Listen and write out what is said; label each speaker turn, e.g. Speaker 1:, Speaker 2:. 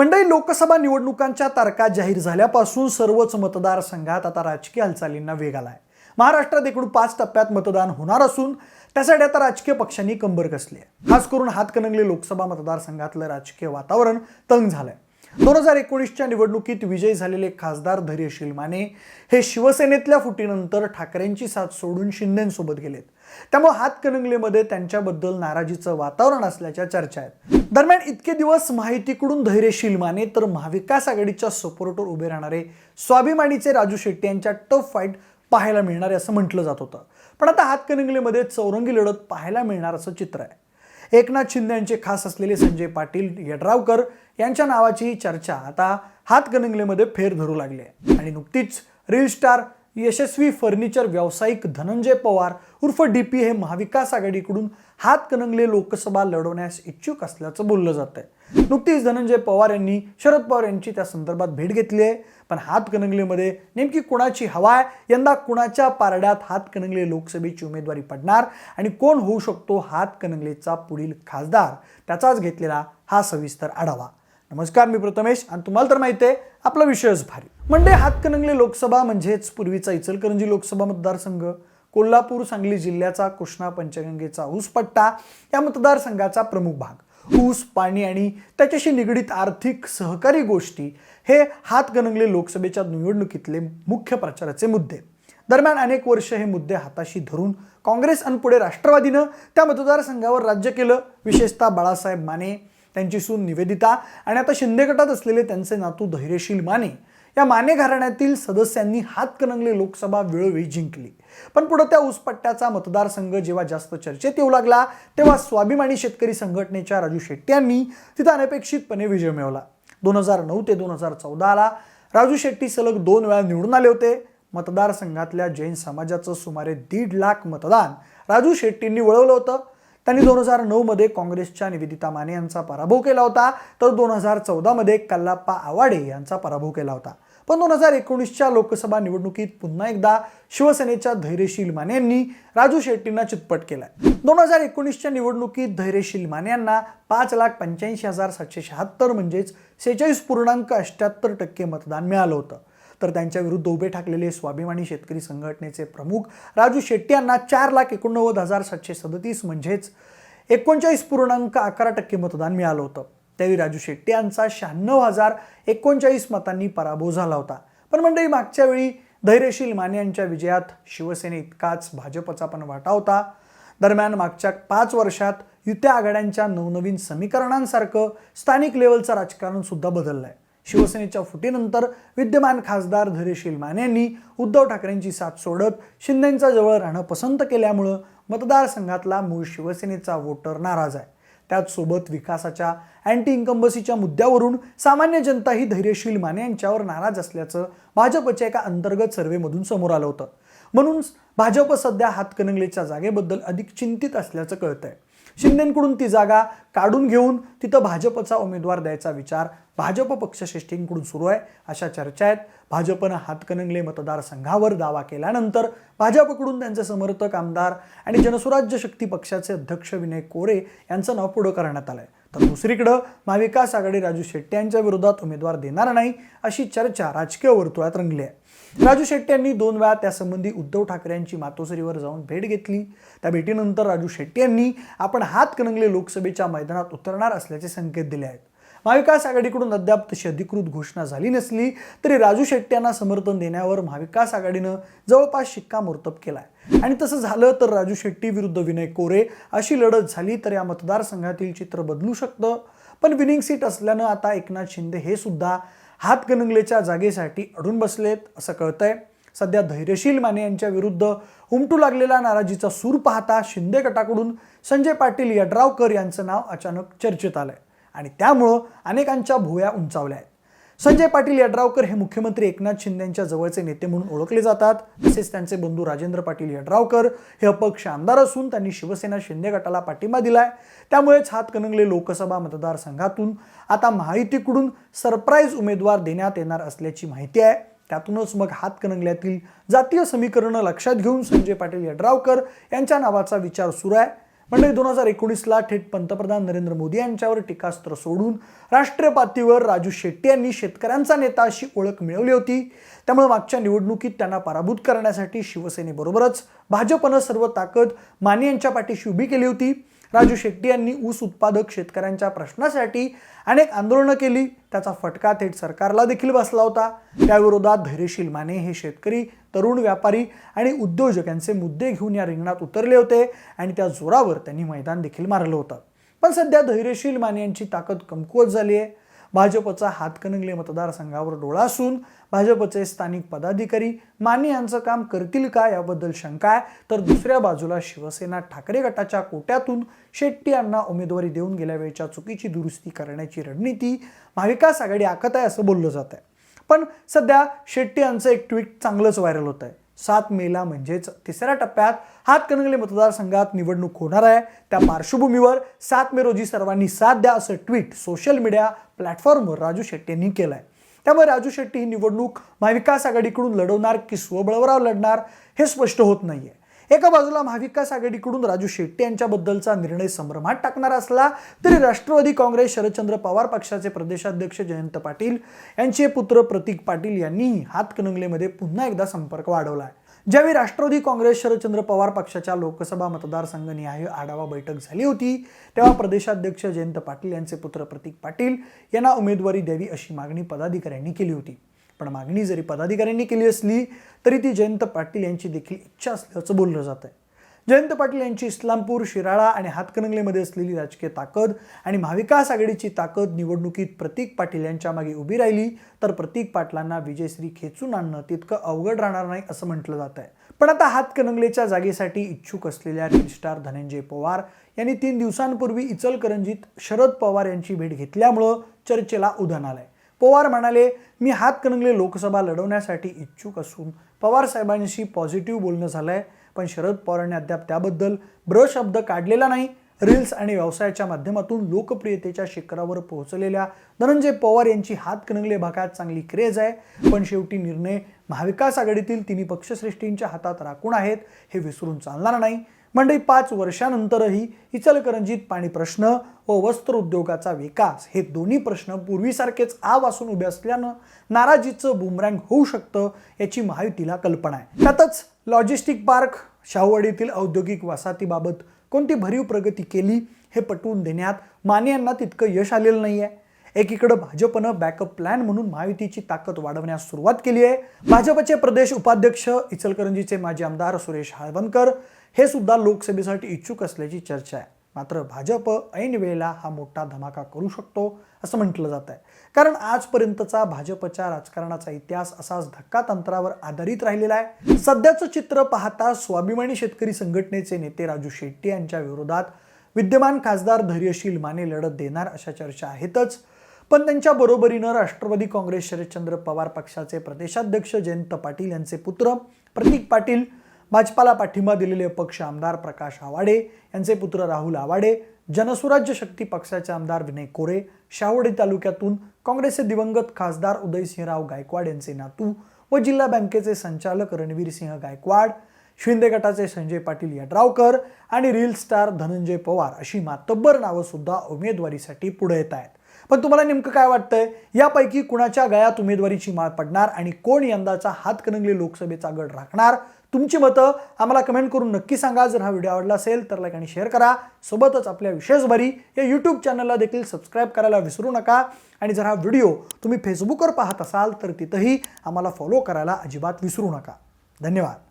Speaker 1: मंडळी लोकसभा निवडणुकांच्या तारखा जाहीर झाल्यापासून सर्वच मतदारसंघात आता राजकीय हालचालींना वेग आलाय. महाराष्ट्रात एकूण पाच टप्प्यात मतदान होणार असून त्यासाठी आता राजकीय पक्षांनी कंबर कसली आहे. खास करून हातकणंगले लोकसभा मतदारसंघातलं राजकीय वातावरण तंग झालंय. दोन हजार एकोणीसच्या निवडणुकीत विजयी झालेले खासदार धैर्यशील माने हे शिवसेनेतल्या फुटीनंतर ठाकरेंची साथ सोडून शिंदेसोबत गेलेत. त्यामुळे हातकणंगलेमध्ये त्यांच्याबद्दल नाराजीचं वातावरण असल्याच्या चर्चा आहेत. दरम्यान इतके दिवस माहितीकडून धैर्यशील माने तर महाविकास आघाडीच्या सपोर्टवर उभे राहणारे स्वाभिमानीचे राजू शेट्टी यांच्या टफ फाईट पाहायला मिळणार आहे असं म्हटलं जात होतं. पण आता हातकणंगलेमध्ये चौरंगी लढत पाहायला मिळणार असं चित्र आहे. एकनाथ शिंदे यांचे खास असलेले संजय पाटील यड्रावकर यांच्या नावाची चर्चा आता हातकणंगलेमध्ये फेर धरू लागली आहे. आणि नुकतीच रील स्टार यशस्वी फर्निचर व्यावसायिक धनंजय पवार उर्फ डी पी हे महाविकास आघाडीकडून हातकणंगले लोकसभा लढवण्यास इच्छुक असल्याचं बोललं जात आहे नुकतीच धनंजय पवार यांनी शरद पवार यांची त्या संदर्भात भेट घेतली आहे. पण हातकणंगलेमध्ये नेमकी कुणाची हवा आहे? यंदा कुणाच्या पारड्यात हातकणंगले लोकसभेची उमेदवारी पडणार? आणि कोण होऊ शकतो हातकणंगलेचा पुढील खासदार? त्याचाच घेतलेला हा सविस्तर आढावा. नमस्कार मी प्रथमेश. आणि तुम्हाला तर माहिती आहे आपला विषयच भारी. म्हणजे हातकणंगले लोकसभा म्हणजेच पूर्वीचा इचलकरंजी लोकसभा मतदारसंघ. कोल्हापूर सांगली जिल्ह्याचा कृष्णा पंचगंगेचा ऊसपट्टा या मतदारसंघाचा प्रमुख भाग. ऊस पाणी आणि त्याच्याशी निगडीत आर्थिक सहकारी गोष्टी हे हातगणंगले लोकसभेच्या निवडणुकीतले मुख्य प्रचाराचे मुद्दे. दरम्यान अनेक वर्ष हे मुद्दे हाताशी धरून काँग्रेस आणि पुढे राष्ट्रवादीनं त्या मतदारसंघावर राज्य केलं. विशेषतः बाळासाहेब माने त्यांची सून निवेदिता आणि आता शिंदे गटात असलेले त्यांचे नातू धैर्यशील माने या माने घराण्यातील सदस्यांनी हातकणंगले लोकसभा वेळोवेळी जिंकली. पण पुढे त्या ऊसपट्ट्याचा मतदारसंघ जेव्हा जास्त चर्चेत येऊ लागला तेव्हा स्वाभिमानी शेतकरी संघटनेच्या राजू शेट्टी यांनी तिथं अनपेक्षितपणे विजय मिळवला. दोन हजार नऊ ते दोन हजार चौदाला राजू शेट्टी सलग दोन वेळा निवडून आले होते. मतदारसंघातल्या जैन समाजाचं सुमारे दीड लाख मतदान राजू शेट्टींनी वळवलं होतं. त्यांनी दोन हजार नऊमध्ये काँग्रेसच्या निवेदिता माने यांचा पराभव केला होता. तर दोन हजार चौदामध्ये कल्लाप्पा आवाडे यांचा पराभव केला होता. पण दोन हजार एकोणीसच्या लोकसभा निवडणुकीत पुन्हा एकदा शिवसेनेच्या धैर्यशील माने यांनी राजू शेट्टींना चितपट केलाय. दोन हजार एकोणीसच्या निवडणुकीत धैर्यशील माने यांना पाच लाख पंच्याऐंशी हजार सातशे शहात्तर म्हणजेच सेहेचाळीस पूर्णांक अठ्ठ्याहत्तर टक्के मतदान मिळालं होतं. तर त्यांच्या विरुद्ध उभे ठाकलेले स्वाभिमानी शेतकरी संघटनेचे प्रमुख राजू शेट्टी यांना चार लाख एकोणनव्वद हजार सातशे सदतीस म्हणजेच एकोणचाळीस पूर्णांक अकरा टक्के मतदान मिळालं होतं. त्यावेळी राजू शेट्टी यांचा शहाण्णव हजार एकोणचाळीस मतांनी पराभव झाला होता. पण मंडळी मागच्या वेळी धैर्यशील माने यांच्या विजयात शिवसेने इतकाच भाजपचा पण वाटा होता. दरम्यान मागच्या पाच वर्षात युत्या आघाड्यांच्या नवनवीन समीकरणांसारखं स्थानिक लेवलचं राजकारण सुद्धा बदललं आहे शिवसेनेच्या फुटीनंतर विद्यमान खासदार धैर्यशील माने यांनी उद्धव ठाकरेंची साथ सोडत शिंदेंच्या जवळ राहणं पसंत केल्यामुळं मतदारसंघातला मूळ शिवसेनेचा वोटर नाराज आहे. त्याचसोबत विकासाच्या अँटी इन्कम्बसीच्या मुद्द्यावरून सामान्य जनता ही धैर्यशील माने यांच्यावर नाराज असल्याचं भाजपच्या एका अंतर्गत सर्व्हेमधून समोर आलं होतं. म्हणून भाजप सध्या हातकणंगलेच्या जागेबद्दल अधिक चिंतित असल्याचं कळतंय. शिंदेकडून ती जागा काढून घेऊन तिथं भाजपचा उमेदवार द्यायचा विचार भाजप पक्षश्रेष्ठींकडून सुरू आहे अशा चर्चा आहेत. भाजपनं हातकणंगले मतदारसंघावर दावा केल्यानंतर भाजपकडून त्यांचे समर्थक आमदार आणि जनसुराज्य शक्ती पक्षाचे अध्यक्ष विनय कोरे यांचं नाव पुढं करण्यात आलं आहे तर दुसरीकडं महाविकास आघाडी राजू शेट्टी यांच्या विरोधात उमेदवार देणार नाही अशी चर्चा राजकीय वर्तुळात रंगली आहे. राजू शेट्टी यांनी दोन वेळा त्यासंबंधी उद्धव ठाकरे यांची मातोसरीवर जाऊन भेट घेतली. त्या भेटीनंतर राजू शेट्टी यांनी आपण हातकणंगले लोकसभेच्या मैदानात उतरणार असल्याचे संकेत दिले आहेत. महाविकास आघाडीकडून अद्याप तशी अधिकृत घोषणा झाली नसली तरी राजू शेट्टी यांना समर्थन देण्यावर महाविकास आघाडीनं जवळपास शिक्कामोर्तब केलाय. आणि तसं झालं तर राजू शेट्टी विरुद्ध विनय कोरे अशी लढत झाली तर या मतदारसंघातील चित्र बदलू शकतं. पण विनिंग सीट असल्यानं आता एकनाथ शिंदे हे सुद्धा हातकणंगलेच्या जागेसाठी अडून बसलेत असं कळतंय. सध्या धैर्यशील माने यांच्या विरुद्ध उमटू लागलेला नाराजीचा सूर पाहता शिंदे गटाकडून संजय पाटील यड्रावकर यांचं नाव अचानक चर्चेत आलंय. आणि त्यामुळं अनेकांच्या भुया उंचावल्या आहेत. संजय पाटील यड्रावकर हे मुख्यमंत्री एकनाथ शिंदेच्या जवळचे नेते म्हणून ओळखले जातात. तसेच त्यांचे बंधू राजेंद्र पाटील यड्रावकर हे अपक्ष आमदार असून त्यांनी शिवसेना शिंदे गटाला पाठिंबा दिलाय. त्यामुळेच हातकणंगले लोकसभा मतदारसंघातून आता महायुतीकडून सरप्राईज उमेदवार देण्यात येणार असल्याची माहिती आहे. त्यातूनच मग हातकणंगल्यातील जातीय समीकरणं लक्षात घेऊन संजय पाटील यड्रावकर यांच्या नावाचा विचार सुरू आहे. म्हणजे दोन हजार एकोणीसला थेट पंतप्रधान नरेंद्र मोदी यांच्यावर टीकास्त्र सोडून राष्ट्रीय पातळीवर राजू शेट्टी यांनी शेतकऱ्यांचा नेता अशी ओळख मिळवली होती. त्यामुळे मागच्या निवडणुकीत त्यांना पराभूत करण्यासाठी शिवसेनेबरोबरच भाजपनं सर्व ताकद माने यांच्या पाठीशी उभी केली होती. राजू शेट्टी यांनी ऊस उत्पादक शेतकऱ्यांच्या प्रश्नासाठी अनेक आंदोलनं केली. त्याचा फटका थेट सरकारला देखील बसला होता. त्याविरोधात धैर्यशील माने हे शेतकरी तरुण व्यापारी आणि उद्योजक यांचे मुद्दे घेऊन या रिंगणात उतरले होते आणि त्या जोरावर त्यांनी मैदान देखील मारलं होतं. पण सध्या धैर्यशील माने यांची ताकद कमकुवत झाली आहे. भाजपचा हातकणंगले मतदारसंघावर डोळा असून भाजपचे स्थानिक पदाधिकारी माने यांचं काम करतील का याबद्दल शंका आहे तर दुसऱ्या बाजूला शिवसेना ठाकरे गटाच्या कोट्यातून शेट्टी यांना उमेदवारी देऊन गेल्या वेळच्या चुकीची दुरुस्ती करण्याची रणनीती महाविकास आघाडी आखत आहे असं बोललं जात आहे. पण सध्या शेट्टी यांचं एक ट्विट चांगलंच व्हायरल होत आहे. सात मेला म्हणजेच तिसऱ्या टप्प्यात हातकणंगले मतदारसंघात निवडणूक होणार आहे. त्या पार्श्वभूमीवर सात मे रोजी सर्वांनी साथ द्या असं ट्विट सोशल मीडिया प्लॅटफॉर्मवर राजू शेट्टी यांनी केलं आहे त्यामुळे राजू शेट्टी ही निवडणूक महाविकास आघाडीकडून लढवणार की स्वबळावर लढणार हे स्पष्ट होत नाहीये. एका बाजूला महाविकास आघाडीकडून राजू शेट्टी यांच्याबद्दलचा निर्णय संभ्रमात टाकणार असला तरी राष्ट्रवादी काँग्रेस शरदचंद्र पवार पक्षाचे प्रदेशाध्यक्ष जयंत पाटील यांचे पुत्र प्रतीक पाटील यांनीही हातकणंगलेमध्ये पुन्हा एकदा संपर्क वाढवला आहे ज्यावेळी राष्ट्रवादी काँग्रेस शरदचंद्र पवार पक्षाच्या लोकसभा मतदारसंघनिहाय आढावा बैठक झाली होती तेव्हा प्रदेशाध्यक्ष जयंत पाटील यांचे पुत्र प्रतीक पाटील यांना उमेदवारी द्यावी अशी मागणी पदाधिकाऱ्यांनी केली होती. पण मागणी जरी पदाधिकाऱ्यांनी केली असली तरी ती जयंत पाटील यांची देखील इच्छा असल्याचं बोललं जात आहे जयंत पाटील यांची इस्लामपूर शिराळा आणि हातकणंगलेमध्ये असलेली राजकीय ताकद आणि महाविकास आघाडीची ताकद निवडणुकीत प्रतीक पाटील यांच्या मागे उभी राहिली तर प्रतीक पाटलांना विजयश्री खेचून आणणं तितकं अवघड राहणार नाही असं म्हटलं जात आहे. पण आता हातकणंगलेच्या जागेसाठी इच्छुक असलेल्या रील धनंजय पवार यांनी तीन दिवसांपूर्वी इचलकरंजीत शरद पवार यांची भेट घेतल्यामुळं चर्चेला उधाण आलंय. पवार म्हणाले मी हातकणंगले लोकसभा लढवण्यासाठी इच्छुक असून पवार साहेबांशी पॉझिटिव्ह बोलणं झालं आहे पण शरद पवारांनी अद्याप त्याबद्दल ब्र शब्द काढलेला नाही. रील्स आणि व्यवसायाच्या माध्यमातून लोकप्रियतेच्या शिखरावर पोहोचलेल्या धनंजय पवार यांची हातकणंगले भागात चांगली क्रेज आहे. पण शेवटी निर्णय महाविकास आघाडीतील तिन्ही पक्षश्रेष्ठींच्या हातात राखून आहेत हे विसरून चालणार नाही. मंडळी पाच वर्षानंतरही इचलकरंजीत पाणी प्रश्न व वस्त्र उद्योगाचा विकास हे दोन्ही प्रश्न पूर्वीसारखेच आव असून उभे असल्यानं नाराजीचं बुमरँग होऊ शकतं याची महायुतीला कल्पना आहे. त्यातच लॉजिस्टिक पार्क शाहूवाडीतील औद्योगिक वसाहतीबाबत कोणती भरीव प्रगती केली हे पटवून देण्यात माने यांना तितकं यश आलेलं नाही आहे एकीकडे भाजपनं बॅकअप प्लॅन म्हणून महायुतीची ताकद वाढवण्यास सुरुवात केली आहे. भाजपचे प्रदेश उपाध्यक्ष इचलकरंजीचे माजी आमदार सुरेश हळवणकर हे सुद्धा लोकसभेसाठी इच्छुक असल्याची चर्चा आहे. मात्र भाजप ऐन वेळेला हा मोठा धमाका करू शकतो असं म्हटलं जात आहे. कारण आजपर्यंतचा भाजपच्या राजकारणाचा इतिहास असाच धक्का तंत्रावर आधारित राहिलेला आहे. सध्याचं चित्र पाहता स्वाभिमानी शेतकरी संघटनेचे नेते राजू शेट्टी यांच्या विरोधात विद्यमान खासदार धैर्यशील माने लढत देणार अशा चर्चा आहेतच. पण त्यांच्या बरोबरीनं राष्ट्रवादी काँग्रेस शरदचंद्र पवार पक्षाचे प्रदेशाध्यक्ष जयंत पाटील यांचे पुत्र प्रतीक पाटील भाजपाला पाठिंबा दिलेले पक्ष आमदार प्रकाश आवाडे यांचे पुत्र राहुल आवाडे जनसुराज्य शक्ती पक्षाचे आमदार विनय कोरे शावडी तालुक्यातून काँग्रेसचे दिवंगत खासदार उदयसिंहराव गायकवाड यांचे नातू व जिल्हा बँकेचे संचालक रणवीर सिंह गायकवाड शिंदे गटाचे संजय पाटील यड्रावकर आणि रील स्टार धनंजय पवार अशी मातब्बर नावंसुद्धा उमेदवारीसाठी पुढे येत आहेत. पण तुम्हाला नेमकं काय वाटतंय? यापैकी कुणाच्या गळ्यात उमेदवारीची माळ पडणार आणि कोण यंदाचा हातकणंगले लोकसभेचा गड राखणार? तुमची मतं आम्हाला कमेंट करून नक्की सांगा. जर हा व्हिडिओ आवडला असेल तर लाईक आणि शेअर करा. सोबतच आपल्या विशेष भरी या यूट्यूब चॅनलला देखील सबस्क्राईब करायला विसरू नका. आणि जर हा व्हिडिओ तुम्ही फेसबुकवर पाहत असाल तर तिथंही आम्हाला फॉलो करायला अजिबात विसरू नका. धन्यवाद.